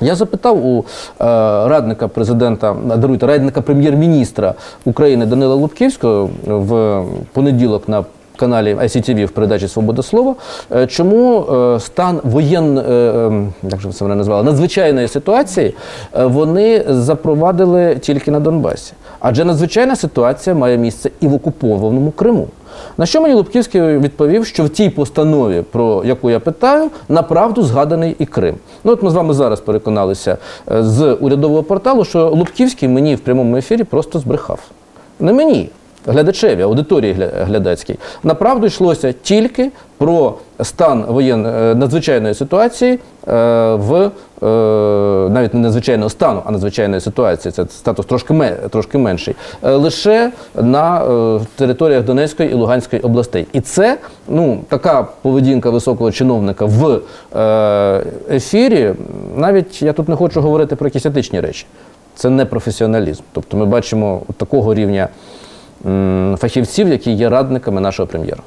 Я запитав у е, радника президента, даруйте, радника прем'єр-міністра України Данила Лубківського в понеділок на каналі ICTV в передачі Свобода слова, е, чому е, стан воєн, е, е, як же це вони назвали, надзвичайної ситуації е, вони запровадили тільки на Донбасі. Адже надзвичайна ситуація має місце і в окупованому Криму. На що мені Лубківський відповів, що в тій постанові, про яку я питаю, направду згаданий і Крим. Ну от ми з вами зараз переконалися е, з урядового порталу, що Лубківський мені в прямому ефірі просто збрехав. Не мені, глядачеві, аудиторії глядацькій. Направду йшлося тільки про стан воєн е, надзвичайної ситуації е, в е, навіть не надзвичайного стану, а надзвичайної ситуації. Це статус трошки трошки менший. Лише на територіях Донецької і Луганської областей. І це ну така поведінка високого чиновника в ефірі. Навіть я тут не хочу говорити про якісь етичні речі. Це не професіоналізм. Тобто ми бачимо такого рівня фахівців, які є радниками нашого прем'єра.